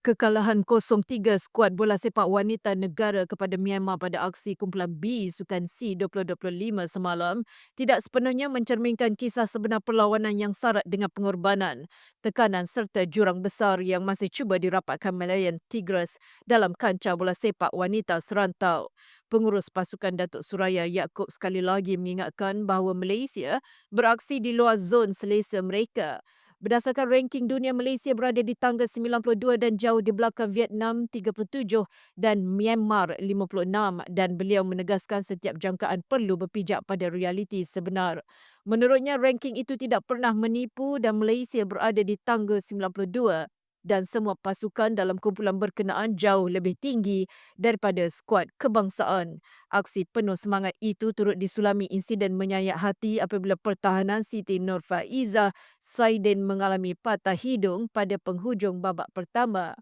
Kekalahan 0-3 skuad bola sepak wanita negara kepada Myanmar pada aksi kumpulan B Sukan C 2025 semalam tidak sepenuhnya mencerminkan kisah sebenar perlawanan yang syarat dengan pengorbanan, tekanan serta jurang besar yang masih cuba dirapatkan Malayan Tigers dalam kancah bola sepak wanita serantau. Pengurus pasukan Datuk Suraya Yaakob sekali lagi mengingatkan bahawa Malaysia beraksi di luar zon selesa mereka. Berdasarkan ranking dunia, Malaysia berada di tangga 92 dan jauh di belakang Vietnam 37 dan Myanmar 56 dan beliau menegaskan setiap jangkaan perlu berpijak pada realiti sebenar. Menurutnya, ranking itu tidak pernah menipu dan Malaysia berada di tangga 92 dan semua pasukan dalam kumpulan berkenaan jauh lebih tinggi daripada skuad kebangsaan. Aksi penuh semangat itu turut disulami insiden menyayat hati apabila pertahanan Siti Nur Faizah Saidin mengalami patah hidung pada penghujung babak pertama.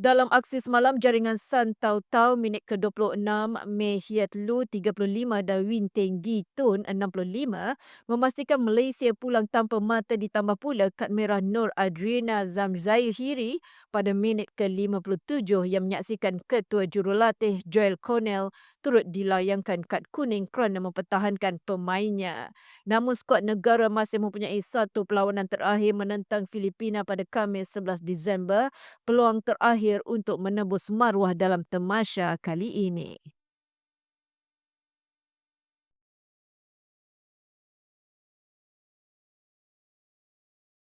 Dalam aksi semalam, jaringan San Tau Tau minit ke-26, Mei Hiat Lu 35 dan Win Teng Gi Tun 65 memastikan Malaysia pulang tanpa mata ditambah pula kad merah Nur Adriana Zamzahiri pada minit ke-57 yang menyaksikan ketua jurulatih Joel Cornell turut dilayangkan kad kuning kerana mempertahankan pemainnya. Namun skuad negara masih mempunyai satu perlawanan terakhir menentang Filipina pada Khamis 11 Disember, peluang terakhir untuk menembus maruah dalam temasya kali ini.